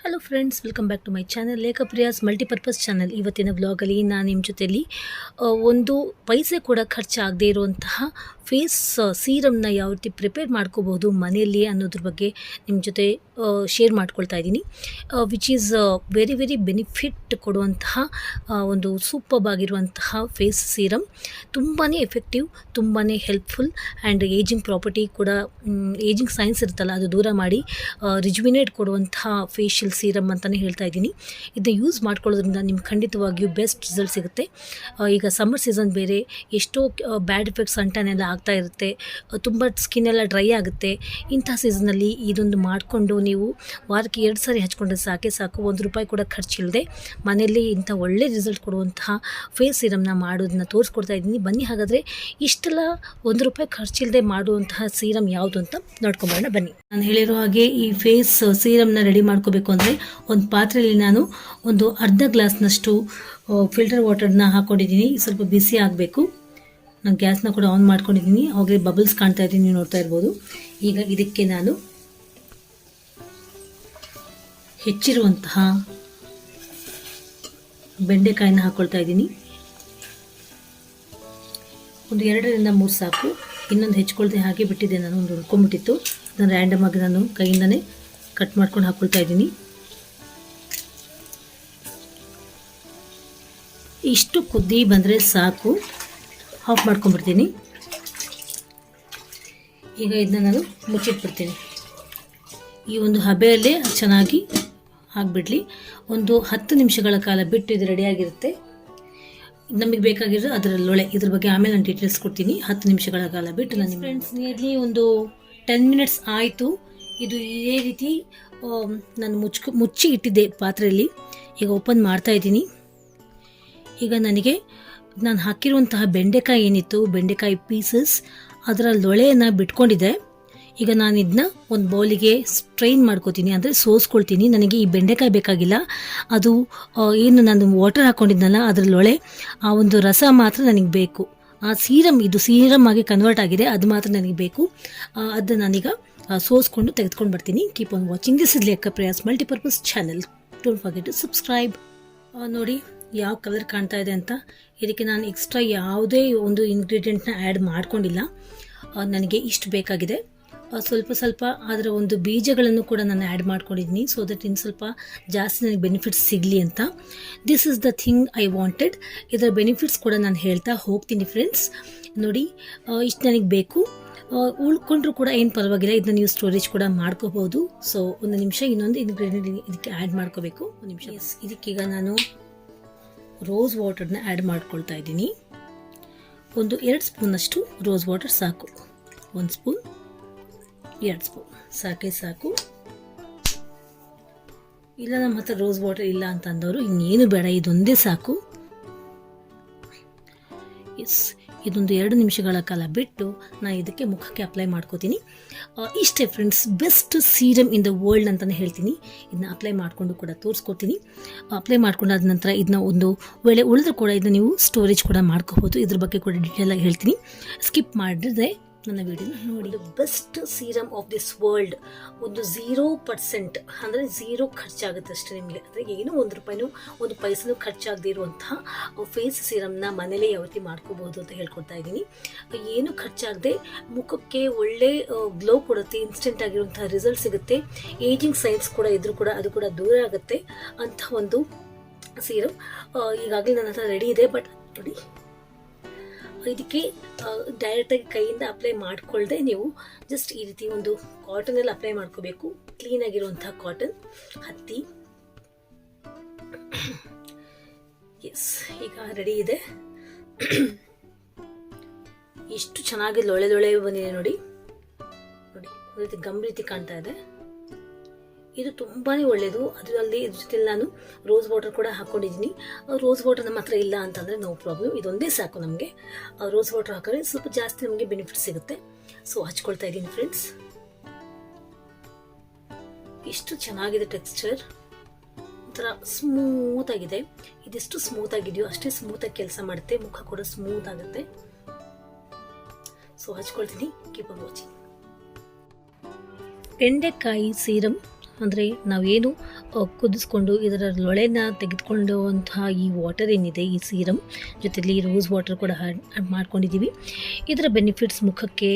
Hello friends welcome back to my channel Lekhapriyas multipurpose channel ಇವತ್ತಿನ ವ್ಲಾಗಲ್ಲಿ ನಾನು ನಿಮ್ಮ ಜೊತೆಯಲ್ಲಿ ಒಂದು ಪೈಸೆ ಕೂಡ ಖರ್ಚಾಗದೇ ಇರುವಂತಹ ಫೇಸ್ ಸೀರಮ್ನ ಯಾವ ರೀತಿ ಪ್ರಿಪೇರ್ ಮಾಡ್ಕೋಬೋದು ಮನೆಯಲ್ಲಿ ಅನ್ನೋದ್ರ ಬಗ್ಗೆ ನಿಮ್ಮ ಜೊತೆ ಶೇರ್ ಮಾಡ್ಕೊಳ್ತಾ ಇದ್ದೀನಿ. Which is very very benefit ಕೊಡುವಂತಹ ಒಂದು ಸೂಪರ್ಬ್ ಆಗಿರುವಂತಹ ಫೇಸ್ ಸೀರಮ್ ತುಂಬಾ ಎಫೆಕ್ಟಿವ್ ತುಂಬಾ ಹೆಲ್ಪ್ಫುಲ್ ಆ್ಯಂಡ್ ಏಜಿಂಗ್ ಪ್ರಾಪರ್ಟಿ ಕೂಡ ಏಜಿಂಗ್ ಸೈನ್ಸ್ ಇರುತ್ತಲ್ಲ, ಅದು ದೂರ ಮಾಡಿ ರಿಜುವಿನೇಟ್ ಕೊಡುವಂತಹ ಫೇಶಿಯಲ್ ಸೀರಮ್ ಅಂತಲೇ ಹೇಳ್ತಾ ಇದ್ದೀನಿ. ಇದನ್ನ ಯೂಸ್ ಮಾಡ್ಕೊಳ್ಳೋದ್ರಿಂದ ನಿಮ್ಗೆ ಖಂಡಿತವಾಗಿಯೂ ಬೆಸ್ಟ್ ರಿಸಲ್ಟ್ ಸಿಗುತ್ತೆ. ಈಗ ಸಮ್ಮರ್ ಸೀಸನ್ ಬೇರೆ, ಎಷ್ಟೋ ಬ್ಯಾಡ್ ಎಫೆಕ್ಟ್ಸ್ ಅಂಟನೆಲ್ಲ ಆಗ್ತಾ ಇರುತ್ತೆ, ತುಂಬ ಸ್ಕಿನ್ ಎಲ್ಲ ಡ್ರೈ ಆಗುತ್ತೆ. ಇಂಥ ಸೀಸನಲ್ಲಿ ಇದೊಂದು ಮಾಡಿಕೊಂಡು ನೀವು ವಾರಕ್ಕೆ ಎರಡು ಸಾರಿ ಹಚ್ಕೊಂಡ್ರೆ ಸಾಕೆ ಸಾಕು, ಒಂದು ರೂಪಾಯಿ ಕೂಡ ಖರ್ಚಿಲ್ಲದೆ ಮನೆಯಲ್ಲಿ ಇಂಥ ಒಳ್ಳೆ ರಿಸಲ್ಟ್ ಕೊಡುವಂತಹ ಫೇಸ್ ಸೀರಮ್ನ ಮಾಡೋದನ್ನ ತೋರಿಸ್ಕೊಡ್ತಾ ಇದ್ದೀನಿ. ಬನ್ನಿ ಹಾಗಾದರೆ ಇಷ್ಟೆಲ್ಲ ಒಂದು ರೂಪಾಯಿ ಖರ್ಚಿಲ್ಲದೆ ಮಾಡುವಂತಹ ಸೀರಮ್ ಯಾವುದು ಅಂತ ನೋಡ್ಕೊಂಬರೋಣ, ಬನ್ನಿ. ನಾನು ಹೇಳಿರೋ ಹಾಗೆ ಈ ಫೇಸ್ ಸೀರಮ್ನ ರೆಡಿ ಮಾಡ್ಕೋಬೇಕು ಅಂದರೆ ಒಂದು ಪಾತ್ರೆಯಲ್ಲಿ ನಾನು ಒಂದು ಅರ್ಧ ಗ್ಲಾಸ್ನಷ್ಟು ಫಿಲ್ಟರ್ ವಾಟರ್ನ ಹಾಕ್ಕೊಂಡಿದ್ದೀನಿ ಸ್ವಲ್ಪ ಬಿಸಿ ಆಗಬೇಕು. ನಾನು ಗ್ಯಾಸ್ನ ಕೂಡ ಆನ್ ಮಾಡ್ಕೊಂಡಿದ್ದೀನಿ. ಅವಾಗಲೇ ಬಬಲ್ಸ್ ಕಾಣ್ತಾ ಇದ್ದೀನಿ, ನೀವು ನೋಡ್ತಾ ಇರ್ಬೋದು. ಈಗ ಇದಕ್ಕೆ ನಾನು ಹೆಚ್ಚಿರುವಂತಹ ಬೆಂಡೆಕಾಯಿನ ಹಾಕ್ಕೊಳ್ತಾ ಇದ್ದೀನಿ. ಒಂದು ಎರಡರಿಂದ ಮೂರು ಸಾಕು. ಇನ್ನೊಂದು ಹೆಚ್ಕೊಳ್ದೆ ಹಾಗೆ ಬಿಟ್ಟಿದ್ದೆ ನಾನು, ಒಂದು ಉಳ್ಕೊಂಬಿಟ್ಟಿತ್ತು ಅದನ್ನು ರ್ಯಾಂಡಮ್ ಆಗಿ ನಾನು ಕೈಯಿಂದನೇ ಕಟ್ ಮಾಡ್ಕೊಂಡು ಹಾಕ್ಕೊಳ್ತಾ ಇದ್ದೀನಿ. ಇಷ್ಟು ಕುದ್ದಿ ಬಂದರೆ ಸಾಕು. ಆಫ್ ಮಾಡ್ಕೊಂಡ್ಬಿಡ್ತೀನಿ. ಈಗ ಇದನ್ನ ನಾನು ಮುಚ್ಚಿಟ್ಬಿಡ್ತೀನಿ. ಈ ಒಂದು ಹಬೆಯಲ್ಲೇ ಚೆನ್ನಾಗಿ ಹಾಕ್ಬಿಡ್ಲಿ. ಒಂದು ಹತ್ತು ನಿಮಿಷಗಳ ಕಾಲ ಬಿಟ್ಟು ಇದು ರೆಡಿಯಾಗಿರುತ್ತೆ ನಮಗೆ ಬೇಕಾಗಿರೋ ಅದರ ಲೊಳೆ. ಇದ್ರ ಬಗ್ಗೆ ಆಮೇಲೆ ನಾನು ಡೀಟೇಲ್ಸ್ ಕೊಡ್ತೀನಿ. ಹತ್ತು ನಿಮಿಷಗಳ ಕಾಲ ಬಿಟ್ಟು ನಾನು ಫ್ರೆಂಡ್ಸ್ ನಿಯರ್ಲಿ ಒಂದು ಟೆನ್ ಮಿನಿಟ್ಸ್ ಆಯಿತು. ಇದು ಇದೇ ರೀತಿ ನಾನು ಮುಚ್ಕೊ, ಮುಚ್ಚಿ ಇಟ್ಟಿದ್ದೆ ಪಾತ್ರೆಯಲ್ಲಿ. ಈಗ ಓಪನ್ ಮಾಡ್ತಾ ಇದ್ದೀನಿ. ಈಗ ನನಗೆ ನಾನು ಹಾಕಿರುವಂತಹ ಬೆಂಡೆಕಾಯಿ ಏನಿತ್ತು, ಬೆಂಡೆಕಾಯಿ ಪೀಸಸ್ ಅದರ ಲೊಳೆಯನ್ನು ಬಿಟ್ಕೊಂಡಿದೆ ಈಗ ನಾನು ಇದನ್ನ ಒಂದು ಬೌಲಿಗೆ ಸ್ಟ್ರೈನ್ ಮಾಡ್ಕೋತೀನಿ, ಅಂದರೆ ಸೋಸ್ಕೊಳ್ತೀನಿ. ನನಗೆ ಈ ಬೆಂಡೆಕಾಯಿ ಬೇಕಾಗಿಲ್ಲ. ಅದು ಏನು ನಾನು ವಾಟರ್ ಹಾಕ್ಕೊಂಡಿದ್ನಲ್ಲ ಅದರ ಲೊಳೆ ಆ ಒಂದು ರಸ ಮಾತ್ರ ನನಗೆ ಬೇಕು. ಆ ಸೀರಮ್ ಇದು ಸೀರಮ್ ಆಗಿ ಕನ್ವರ್ಟ್ ಆಗಿದೆ, ಅದು ಮಾತ್ರ ನನಗೆ ಬೇಕು. ಅದನ್ನು ನಾನೀಗ ಸೋಸ್ಕೊಂಡು ತೆಗೆದುಕೊಂಡು ಬರ್ತೀನಿ. Keep on watching this is Lekha Priyas multipurpose channel don't forget to subscribe ನೋಡಿ. ಯಾವ ಕಲರ್ ಕಾಣ್ತಾ ಇದೆ ಅಂತ. ಇದಕ್ಕೆ ನಾನು ಎಕ್ಸ್ಟ್ರಾ ಯಾವುದೇ ಒಂದು ಇಂಗ್ರೀಡಿಯೆಂಟ್ನ ಆ್ಯಡ್ ಮಾಡ್ಕೊಂಡಿಲ್ಲ. ನನಗೆ ಇಷ್ಟು ಬೇಕಾಗಿದೆ. ಸ್ವಲ್ಪ ಸ್ವಲ್ಪ ಅದರ ಒಂದು ಬೀಜಗಳನ್ನು ಕೂಡ ನಾನು ಆ್ಯಡ್ ಮಾಡ್ಕೊಂಡಿದ್ದೀನಿ. ಸೊ ದಟ್ ಇನ್ನು ಸ್ವಲ್ಪ ಜಾಸ್ತಿ ನನಗೆ ಬೆನಿಫಿಟ್ಸ್ ಸಿಗಲಿ ಅಂತ. This is the thing I wanted ಇದರ ಬೆನಿಫಿಟ್ಸ್ ಕೂಡ ನಾನು ಹೇಳ್ತಾ ಹೋಗ್ತೀನಿ ಫ್ರೆಂಡ್ಸ್ ನೋಡಿ ಇಷ್ಟು ನನಗೆ ಬೇಕು. ಉಳ್ಕೊಂಡ್ರೂ ಕೂಡ ಏನು ಪರವಾಗಿಲ್ಲ. ಇದನ್ನ ನೀವು ಸ್ಟೋರೇಜ್ ಕೂಡ ಮಾಡ್ಕೋಬಹುದು. ಸೊ ಒಂದು ನಿಮಿಷ ಇನ್ನೊಂದು ಇಂಗ್ರೀಡಿಯೆಂಟ್ ಇದಕ್ಕೆ ಆ್ಯಡ್ ಮಾಡ್ಕೋಬೇಕು. ಒಂದು ನಿಮಿಷ. ಇದಕ್ಕೀಗ ನಾನು ರೋಸ್ ವಾಟರ್ನ ಆ್ಯಡ್ ಮಾಡ್ಕೊಳ್ತಾ ಇದ್ದೀನಿ. ಒಂದು ಎರಡು ಸ್ಪೂನಷ್ಟು ರೋಸ್ ವಾಟರ್ ಸಾಕು. ಒಂದು ಸ್ಪೂನ್ ಎರಡು ಸ್ಪೂನ್ ಸಾಕೆ ಸಾಕು. ಇಲ್ಲ ನಮ್ಮ ಹತ್ರ ರೋಸ್ ವಾಟರ್ ಇಲ್ಲ ಅಂತಂದವರು ಇನ್ನೇನು ಬೇಡ, ಇದೊಂದೇ ಸಾಕು. ಎಸ್ ಇದೊಂದು ಎರಡು ನಿಮಿಷಗಳ ಕಾಲ ಬಿಟ್ಟು ನಾನು ಇದಕ್ಕೆ ಮುಖಕ್ಕೆ ಅಪ್ಲೈ ಮಾಡ್ಕೋತೀನಿ. ಇಷ್ಟೇ friends best serum in the world ಅಂತಲೇ ಹೇಳ್ತೀನಿ. ಇದನ್ನ ಅಪ್ಲೈ ಮಾಡಿಕೊಂಡು ಕೂಡ ತೋರಿಸ್ಕೊತೀನಿ ಅಪ್ಲೈ ಮಾಡ್ಕೊಂಡಾದ ನಂತರ ಇದನ್ನ ಒಂದು ವೇಳೆ ಉಳಿದ್ರೂ ಕೂಡ ಇದನ್ನ ನೀವು ಸ್ಟೋರೇಜ್ ಕೂಡ ಮಾಡ್ಕೋಬೋದು. ಇದ್ರ ಬಗ್ಗೆ ಕೂಡ ಡೀಟೇಲ್ ಆಗಿ ಹೇಳ್ತೀನಿ. ಸ್ಕಿಪ್ ಮಾಡಿದ್ರೆ ನನ್ನ ವಿಡಿಯೋನ ನೋಡಿ. Best serum of this world ಒಂದು ಝೀರೋ ಪರ್ಸೆಂಟ್ ಅಂದರೆ ಝೀರೋ ಖರ್ಚಾಗುತ್ತೆ ಅಷ್ಟೇ ನಿಮಗೆ. ಅಂದರೆ ಏನು ಒಂದು ರೂಪಾಯಿನೂ, ಒಂದು ಪೈಸೆನೂ ಖರ್ಚಾಗದೇ ಇರುವಂತಹ ಫೇಸ್ ಸೀರಮ್ನ ಮನೇಲೇ ಯಾವ ರೀತಿ ಮಾಡ್ಕೋಬಹುದು ಅಂತ ಹೇಳ್ಕೊಡ್ತಾ ಇದ್ದೀನಿ. ಏನು ಖರ್ಚಾಗದೆ, ಮುಖಕ್ಕೆ ಒಳ್ಳೆ ಗ್ಲೋ ಕೊಡುತ್ತೆ ಇನ್ಸ್ಟೆಂಟ್ ಆಗಿರುವಂತಹ ರಿಸಲ್ಟ್ ಸಿಗುತ್ತೆ. ಏಜಿಂಗ್ ಸೈನ್ಸ್ ಕೂಡ ಇದ್ರೂ ಕೂಡ ಅದು ಕೂಡ ದೂರ ಆಗುತ್ತೆ. ಅಂತ ಒಂದು ಸೀರಮ್ ಈಗಾಗಲೇ ನನ್ನ ಹತ್ರ ರೆಡಿ ಇದೆ ಬಟ್ ನೋಡಿ. ಇದಕ್ಕೆ ಡೈರೆಕ್ಟಾಗಿ ಕೈಯಿಂದ ಅಪ್ಲೈ ಮಾಡ್ಕೊಳ್ಳದೆ ನೀವು ಜಸ್ಟ್ ಈ ರೀತಿ ಒಂದು ಕಾಟನಲ್ಲಿ ಅಪ್ಲೈ ಮಾಡ್ಕೋಬೇಕು. ಕ್ಲೀನ್ ಆಗಿರುವಂತಹ ಕಾಟನ್ ಹತ್ತಿ. ಎಸ್ ಈಗ ರೆಡಿ ಇದೆ. ಎಷ್ಟು ಚೆನ್ನಾಗಿ ಲೊಳೆ ಲೊಳೆ ಬಂದಿದೆ ನೋಡಿ. ನೋಡಿ ಗಮ್ ರೀತಿ ಕಾಣ್ತಾ ಇದೆ. ಇದು ತುಂಬಾ ಒಳ್ಳೆಯದು ಇದ್ರ ಜೊತೆ ನಾನು ರೋಸ್ ವಾಟರ್ ಕೂಡ ಹಾಕ್ಕೊಂಡಿದ್ದೀನಿ ರೋಸ್ ವಾಟರ್ ನಮ್ಮ ಹತ್ರ ಇಲ್ಲ ಅಂತಂದರೆ ನೋ ಪ್ರಾಬ್ಲಮ್ ಇದೊಂದೇ ಸಾಕು ನಮಗೆ. ರೋಸ್ ವಾಟರ್ ಹಾಕಿದ್ರೆ ಸ್ವಲ್ಪ ಜಾಸ್ತಿ ನಮಗೆ ಬೆನಿಫಿಟ್ ಸಿಗುತ್ತೆ. ಸೊ ಹಚ್ಕೊಳ್ತಾ ಇದ್ದೀನಿ ಫ್ರೆಂಡ್ಸ್ ಎಷ್ಟು ಚೆನ್ನಾಗಿದೆ ಟೆಕ್ಸ್ಚರ್ ಒಂಥರ ಸ್ಮೂತ್ ಆಗಿದೆ. ಇದೆಷ್ಟು ಸ್ಮೂತ್ ಆಗಿದೆಯೋ ಅಷ್ಟೇ ಸ್ಮೂತಾಗಿ ಕೆಲಸ ಮಾಡುತ್ತೆ. ಮುಖ ಕೂಡ ಸ್ಮೂತ್ ಆಗುತ್ತೆ. ಸೊ ಹಚ್ಕೊಳ್ತೀನಿ. ಕೀಪ್ ಆನ್ ವಾಚಿಂಗ್ ಬೆಂಡೆಕಾಯಿ ಸೀರಮ್ ಅಂದರೆ ನಾವೇನು ಕುದಿಸ್ಕೊಂಡು ಇದರ ಲೊಳೆನ ತೆಗೆದುಕೊಳ್ಳುವಂತಹ ಈ ವಾಟರ್ ಏನಿದೆ, ಈ ಸೀರಮ್ ಜೊತೆಲಿ ರೋಸ್ ವಾಟರ್ ಕೂಡ ಆ್ಯಡ್ ಮಾಡ್ಕೊಂಡಿದ್ದೀವಿ ಇದರ ಬೆನಿಫಿಟ್ಸ್ ಮುಖಕ್ಕೆ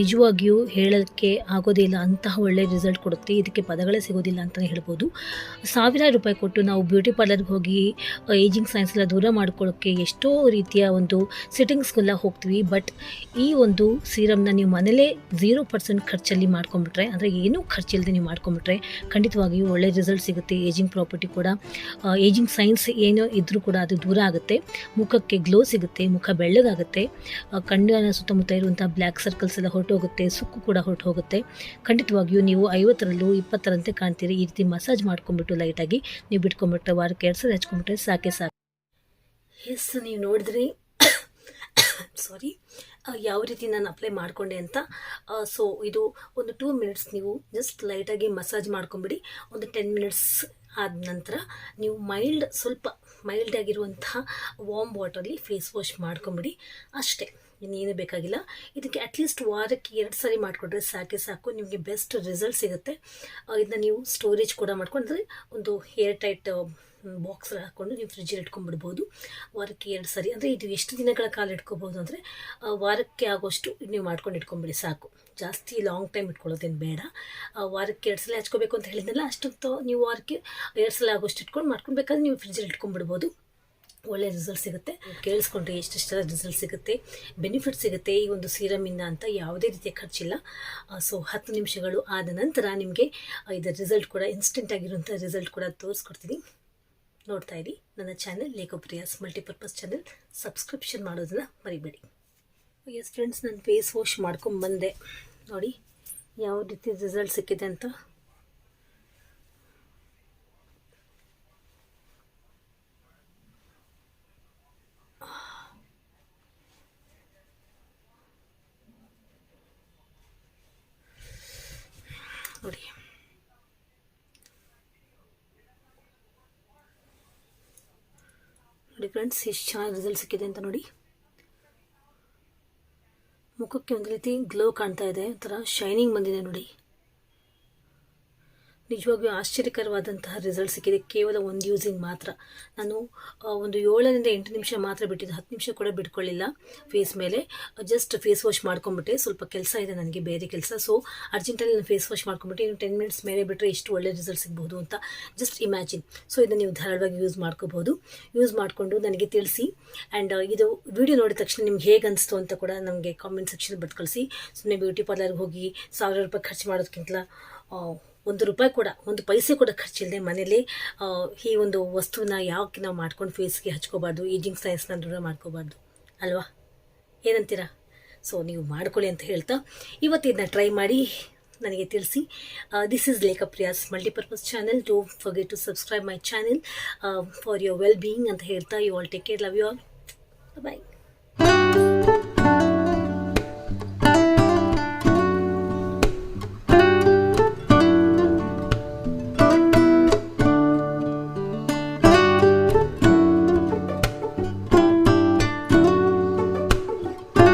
ನಿಜವಾಗಿಯೂ ಹೇಳೋಕ್ಕೆ ಆಗೋದೇ ಇಲ್ಲ, ಅಂತಹ ಒಳ್ಳೆಯ ರಿಸಲ್ಟ್ ಕೊಡುತ್ತೆ. ಇದಕ್ಕೆ ಪದಗಳೇ ಸಿಗೋದಿಲ್ಲ ಅಂತಲೇ ಹೇಳ್ಬೋದು. ಸಾವಿರಾರು ರೂಪಾಯಿ ಕೊಟ್ಟು ನಾವು ಬ್ಯೂಟಿ ಪಾರ್ಲರ್ಗೆ ಹೋಗಿ ಏಜಿಂಗ್ ಸೈನ್ಸ್ ಎಲ್ಲ ದೂರ ಮಾಡ್ಕೊಳ್ಳೋಕ್ಕೆ ಎಷ್ಟೋ ರೀತಿಯ ಒಂದು ಸಿಟ್ಟಿಂಗ್ಸ್ಗೆಲ್ಲ ಹೋಗ್ತೀವಿ. ಬಟ್ ಈ ಒಂದು ಸೀರಮ್ನ ನೀವು ಮನೇಲೇ ಝೀರೋ ಪರ್ಸೆಂಟ್ ಖರ್ಚಲ್ಲಿ ಮಾಡ್ಕೊಂಬಿಟ್ರೆ ಅಂದರೆ ಏನೂ ಖರ್ಚಿಲ್ಲದೆ ನೀವು ಮಾಡ್ಕೊಂಬಿಟ್ರೆ ಖಂಡಿತವಾಗಿಯೂ ಒಳ್ಳೆ ರಿಸಲ್ಟ್ ಸಿಗುತ್ತೆ. ಏಜಿಂಗ್ ಪ್ರಾಪರ್ಟಿ ಕೂಡ ಏಜಿಂಗ್ ಸೈನ್ಸ್ ಏನೋ ಇದ್ದರೂ ಕೂಡ ಅದು ದೂರ ಆಗುತ್ತೆ. ಮುಖಕ್ಕೆ ಗ್ಲೋ ಸಿಗುತ್ತೆ, ಮುಖ ಬೆಳ್ಳಗಾಗುತ್ತೆ. ಕಣ್ಣಿನ ಸುತ್ತಮುತ್ತ ಇರುವಂಥ ಬ್ಲ್ಯಾಕ್ ಸರ್ಕಲ್ಸ್ ಎಲ್ಲ ಹೊರಟೋಗುತ್ತೆ, ಸುಕ್ಕು ಕೂಡ ಹೊರಟು ಹೋಗುತ್ತೆ ಖಂಡಿತವಾಗಿಯೂ ನೀವು ಐವತ್ತರಲ್ಲೂ ಇಪ್ಪತ್ತರಂತೆ ಕಾಣ್ತೀರಿ. ಈ ರೀತಿ ಮಸಾಜ್ ಮಾಡ್ಕೊಂಡ್ಬಿಟ್ಟು ಲೈಟಾಗಿ ನೀವು ಬಿಟ್ಕೊಂಡ್ಬಿಟ್ಟರೆ ವಾರಕ್ಕೆ ಎರಡು ಸಲ ಹಚ್ಕೊಂಬಿಟ್ರೆ ಸಾಕೆ ಸಾಕು. ಎಸ್ ನೀವು ನೋಡಿದ್ರಿ. ಸಾರಿ ಯಾವ ರೀತಿ ನಾನು ಅಪ್ಲೈ ಮಾಡಿಕೊಂಡೆ ಅಂತ ಸೊ ಇದು ಒಂದು ಟೂ ಮಿನಿಟ್ಸ್ ನೀವು ಜಸ್ಟ್ ಲೈಟಾಗಿ ಮಸಾಜ್ ಮಾಡ್ಕೊಂಬಿಡಿ. ಒಂದು ಟೆನ್ ಮಿನಿಟ್ಸ್ ಆದ ನಂತರ ನೀವು ಮೈಲ್ಡ್ ಸ್ವಲ್ಪ ಮೈಲ್ಡ್ ಆಗಿರುವಂತಹ ವಾಮ್ ವಾಟರಲ್ಲಿ ಫೇಸ್ ವಾಶ್ ಮಾಡ್ಕೊಂಬಿಡಿ. ಅಷ್ಟೇ. ಇನ್ನೇನು ಬೇಕಾಗಿಲ್ಲ. ಇದಕ್ಕೆ ಅಟ್ಲೀಸ್ಟ್ ವಾರಕ್ಕೆ ಎರಡು ಸಾರಿ ಮಾಡಿಕೊಂಡ್ರೆ ಸಾಕೆ ಸಾಕು. ನಿಮಗೆ ಬೆಸ್ಟ್ ರಿಸಲ್ಟ್ ಸಿಗುತ್ತೆ. ಇದನ್ನ ನೀವು ಸ್ಟೋರೇಜ್ ಕೂಡ ಮಾಡ್ಕೊಂಡ್ರೆ ಒಂದು ಏರ್ ಟೈಟ್ ಬಾಕ್ಸ್ ಹಾಕ್ಕೊಂಡು ನೀವು ಫ್ರಿಜ್ಜಲ್ಲಿ ಇಟ್ಕೊಂಡ್ಬಿಡ್ಬೋದು. ವಾರಕ್ಕೆ ಎರಡು ಸಾರಿ. ಅಂದರೆ ಇದು ಎಷ್ಟು ದಿನಗಳ ಕಾಲ ಇಟ್ಕೋಬೋದು ಅಂದರೆ ವಾರಕ್ಕೆ ಆಗೋಷ್ಟು ನೀವು ಮಾಡ್ಕೊಂಡು ಇಟ್ಕೊಂಬಿಡಿ ಸಾಕು. ಜಾಸ್ತಿ ಲಾಂಗ್ ಟೈಮ್ ಇಟ್ಕೊಳ್ಳೋದೇನು ಬೇಡ. ವಾರಕ್ಕೆ ಎರಡು ಸಲ ಹಚ್ಕೋಬೇಕು ಅಂತ ಹೇಳಿದ್ನಲ್ಲ ಅಷ್ಟೊತ್ತು ನೀವು ವಾರಕ್ಕೆ ಎರಡು ಸಲ ಆಗೋಷ್ಟು ಇಟ್ಕೊಂಡು ಮಾಡ್ಕೊಂಡು ಬೇಕಾದ್ರೆ ನೀವು ಫ್ರಿಜ್ಜಲ್ಲಿ ಇಟ್ಕೊಂಡ್ಬಿಡ್ಬೋದು. ಒಳ್ಳೆ ರಿಸಲ್ಟ್ ಸಿಗುತ್ತೆ. ಕೇಳಿಸ್ಕೊಂಡ್ರೆ ಎಷ್ಟೆಷ್ಟೆಲ್ಲ ರಿಸಲ್ಟ್ ಸಿಗುತ್ತೆ ಬೆನಿಫಿಟ್ ಸಿಗುತ್ತೆ ಈ ಒಂದು ಸೀರಮಿಂದ ಅಂತ ಯಾವುದೇ ರೀತಿಯ ಖರ್ಚಿಲ್ಲ. ಸೊ ಹತ್ತು ನಿಮಿಷಗಳು ಆದ ನಂತರ ನಿಮಗೆ ಇದರ ರಿಸಲ್ಟ್ ಕೂಡ ಇನ್ಸ್ಟೆಂಟ್ ಆಗಿರುವಂಥ ರಿಸಲ್ಟ್ ಕೂಡ ತೋರಿಸ್ಕೊಡ್ತೀನಿ. ನೋಡ್ತಾ ಇರಿ, ನನ್ನ channel Lekhapriyas multipurpose channel subscription ಮಾಡೋದನ್ನು ಮರಿಬೇಡಿ. ಎಸ್ ಫ್ರೆಂಡ್ಸ್ ನಾನು ಫೇಸ್ ವಾಶ್ ಮಾಡ್ಕೊಂಬಂದೆ ನೋಡಿ, ಯಾವ ರೀತಿ ರಿಸಲ್ಟ್ ಸಿಕ್ಕಿದೆ ಅಂತ ನೋಡಿ ನೋಡಿ ಫ್ರೆಂಡ್ಸ್ ಎಷ್ಟು ಚೆನ್ನಾಗಿ ರಿಸಲ್ಟ್ ಸಿಕ್ಕಿದೆ ಅಂತ ನೋಡಿ. ಮುಖಕ್ಕೆ ಒಂದು ರೀತಿ ಗ್ಲೋ ಕಾಣ್ತಾ ಇದೆ, ಒಂಥರ ಶೈನಿಂಗ್ ಬಂದಿದೆ ನೋಡಿ. ನಿಜವಾಗಿಯೂ ಆಶ್ಚರ್ಯಕರವಾದಂತಹ ರಿಸಲ್ಟ್ ಸಿಕ್ಕಿದೆ. ಕೇವಲ ಒಂದು ಯೂಸಿಂಗ್ ಮಾತ್ರ. ನಾನು ಒಂದು ಏಳರಿಂದ ಎಂಟು ನಿಮಿಷ ಮಾತ್ರ ಬಿಟ್ಟಿದ್ದು. ಹತ್ತು ನಿಮಿಷ ಕೂಡ ಬಿಟ್ಕೊಳ್ಳಿಲ್ಲ. ಫೇಸ್ ಮೇಲೆ ಜಸ್ಟ್ ಫೇಸ್ ವಾಶ್ ಮಾಡ್ಕೊಂಬಿಟ್ಟೆ ಸ್ವಲ್ಪ ಕೆಲಸ ಇದೆ ನನಗೆ, ಬೇರೆ ಕೆಲಸ. ಸೊ ಅರ್ಜೆಂಟಲ್ಲಿ ನಾನು ಫೇಸ್ ವಾಶ್ ಮಾಡ್ಕೊಂಬಿಟ್ಟೆ ಇನ್ನು ಟೆನ್ ಮಿನಿಟ್ಸ್ ಮೇಲೆ ಬಿಟ್ಟರೆ ಇಷ್ಟು ಒಳ್ಳೆ ರಿಸಲ್ಟ್ ಸಿಗ್ಬೋದು ಅಂತ ಜಸ್ಟ್ ಇಮ್ಯಾಜಿನ್ ಸೊ ಇದನ್ನು ನೀವು ಧಾರಾಳವಾಗಿ ಯೂಸ್ ಮಾಡ್ಕೋಬೋದು ಯೂಸ್ ಮಾಡಿಕೊಂಡು ನನಗೆ ತಿಳಿಸಿ. ಆ್ಯಂಡ್ ಇದು ವಿಡಿಯೋ ನೋಡಿದ ತಕ್ಷಣ ನಿಮ್ಗೆ ಹೇಗೆ ಅನಿಸ್ತು ಅಂತ ಕೂಡ ನಮಗೆ ಕಾಮೆಂಟ್ ಸೆಕ್ಷನ್ ಬಟ್ ಕಳಿಸಿ ಸುಮ್ಮನೆ ಬ್ಯೂಟಿ ಪಾರ್ಲರ್ಗೆ ಹೋಗಿ ಸಾವಿರ ರೂಪಾಯಿ ಖರ್ಚು ಮಾಡೋದಕ್ಕಿಂತ ಒಂದು ರೂಪಾಯಿ ಕೂಡ, ಒಂದು ಪೈಸೆ ಕೂಡ ಖರ್ಚಿಲ್ಲದೆ ಮನೇಲಿ ಈ ಒಂದು ವಸ್ತುವನ್ನ ಯಾವಕ್ಕೆ ನಾವು ಮಾಡ್ಕೊಂಡು ಫೇಸ್ಗೆ ಹಚ್ಕೋಬಾರ್ದು ಈಜಿಂಗ್ ಸೈನ್ಸ್ನ ದೂರ ಮಾಡ್ಕೋಬಾರ್ದು. ಅಲ್ವಾ? ಏನಂತೀರಾ? ಸೊ ನೀವು ಮಾಡ್ಕೊಳ್ಳಿ ಅಂತ ಹೇಳ್ತಾ ಇವತ್ತು ಇದನ್ನ ಟ್ರೈ ಮಾಡಿ ನನಗೆ ತಿಳಿಸಿ. This is Lekha Priyas multipurpose channel to forget to subscribe my channel for your well being ಅಂತ ಹೇಳ್ತಾ you all take care love you all bye